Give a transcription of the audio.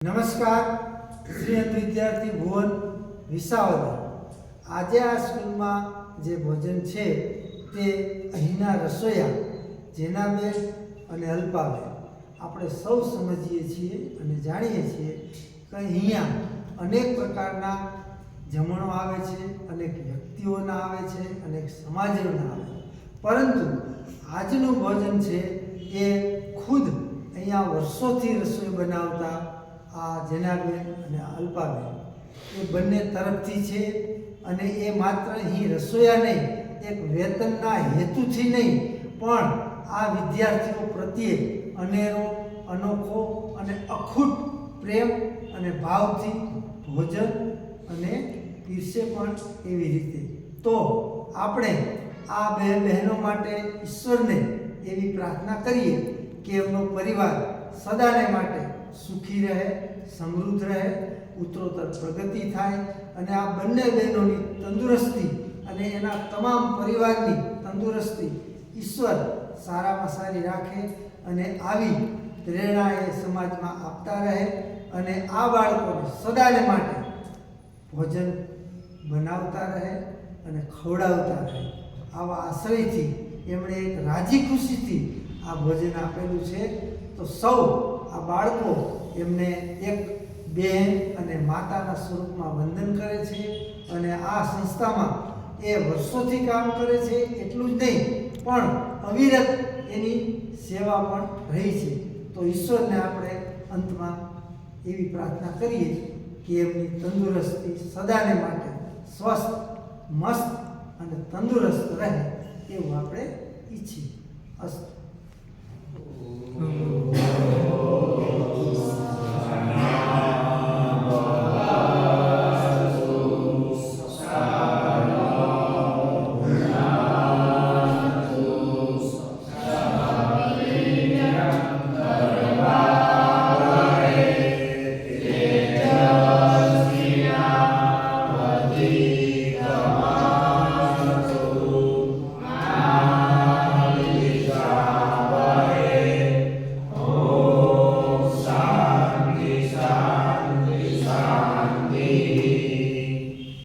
નમસ્કાર શ્રીયંત વિદ્યાર્થી ભુવન વિસાવદર. આજે આ સ્કૂલમાં જે ભોજન છે તે અહીંના રસોયા જેનાબેન અને અલ્પાબેન. આપણે સૌ સમજીએ છીએ અને જાણીએ છીએ કે અહીંયા અનેક પ્રકારના જમણો આવે છે, અનેક વ્યક્તિઓના આવે છે, અનેક સમાજોના આવે છે. પરંતુ આજનું ભોજન છે એ ખુદ અહીંયા વર્ષોથી રસોઈ બનાવતા આ જેનાબેન અને અલ્પાબેન. એ બંને તરફથી છે અને એ માત્ર અહીં રસોયા નહીં, એક વેતનના હેતુથી નહીં, પણ આ વિદ્યાર્થીઓ પ્રત્યે અનેરો, અનોખો અને અખૂટ પ્રેમ અને ભાવથી ભોજન અને પીરસે પણ એવી રીતે. તો આપણે આ બે બહેનો માટે ઈશ્વરને એવી પ્રાર્થના કરીએ. કે એમનો પરિવાર સદાને માટે સુખી રહે, સમૃદ્ધ રહે, ઉત્તરોત્તર પ્રગતિ થાય અને આ બંને બહેનોની તંદુરસ્તી અને એના તમામ પરિવારની તંદુરસ્તી ઈશ્વર સારામાં સારી રાખે અને આવી પ્રેરણા એ સમાજમાં આપતા રહે અને આ બાળકોને સદાને માટે ભોજન બનાવતા રહે અને ખવડાવતા રહે. આવા આશ્રયથી એમણે એક રાજી ખુશીથી આ ભોજન આપેલું છે, તો સૌ આ બાળકો એમને એક બહેન અને માતાના સ્વરૂપમાં વંદન કરે છે અને આ સંસ્થામાં એ વર્ષોથી કામ કરે છે, એટલું જ નહીં, પણ અવિરત એની સેવા પણ રહી છે. તો ઈશ્વરને આપણે અંતમાં એવી પ્રાર્થના કરીએ કે એમની તંદુરસ્તી સદાને માટે સ્વસ્થ, મસ્ત અને તંદુરસ્ત રહે, એવું આપણે ઈચ્છીએ. અસ્તુ